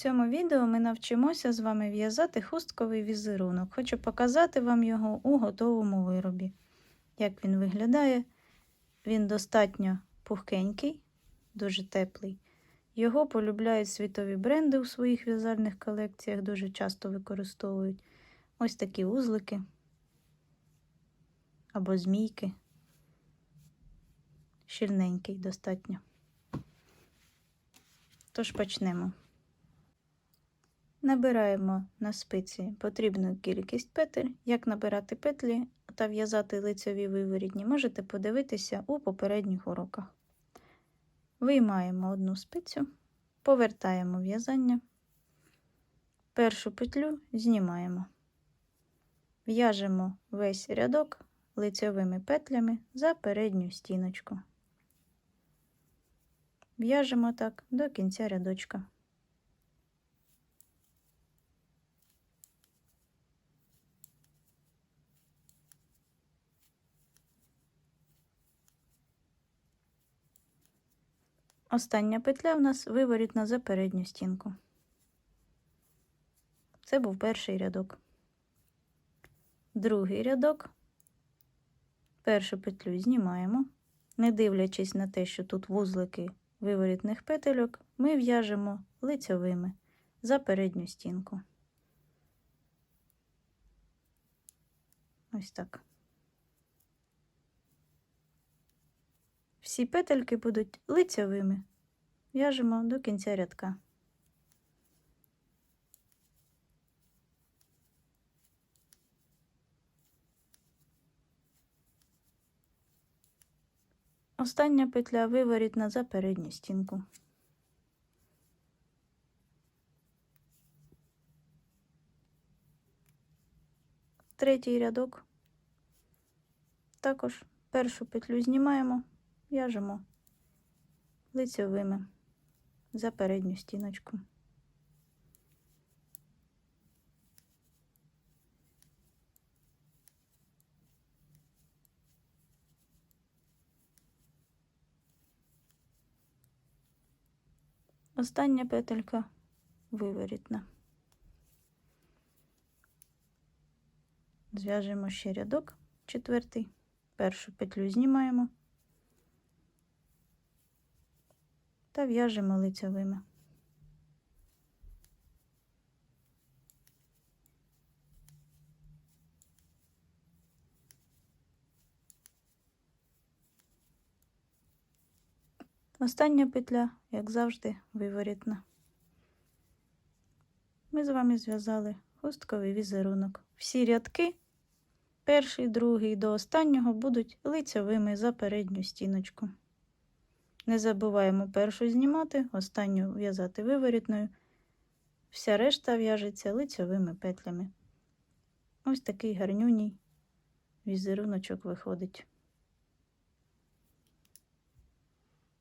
цьому відео ми навчимося з вами в'язати хустковий візерунок. Хочу показати вам його у готовому виробі. Як він виглядає, він достатньо пухкенький, дуже теплий. Його полюбляють світові бренди у своїх в'язальних колекціях, дуже часто використовують ось такі узлики або змійки. Щільненький достатньо. Тож почнемо. Набираємо на спиці потрібну кількість петель. Як набирати петлі та в'язати лицеві виворітні, можете подивитися у попередніх уроках. Виймаємо одну спицю, повертаємо в'язання, першу петлю знімаємо, в'яжемо весь рядок лицевими петлями за передню стіночку. В'яжемо так до кінця рядочка. Остання петля в нас виворітна за передню стінку. Це був перший рядок. Другий рядок. Першу петлю знімаємо, не дивлячись на те, що тут вузлики виворітних петельок, ми в'яжемо лицьовими за передню стінку. Ось так. Всі петельки будуть лицьовими. В'яжемо до кінця рядка. Остання петля виворітна за передню стінку. Третій рядок. Також першу петлю знімаємо, в'яжемо лицьовими за передню стіночку. Остання петелька виворітна. Зв'яжемо ще рядок четвертий, першу петлю знімаємо та в'яжемо лицевими. Остання петля, як завжди, виворітна. Ми з вами зв'язали хустковий візерунок. Всі рядки, перший, другий до останнього, будуть лицьовими за передню стіночку. Не забуваємо першу знімати, останню в'язати виворітною. Вся решта в'яжеться лицьовими петлями. Ось такий гарнюній візеруночок виходить.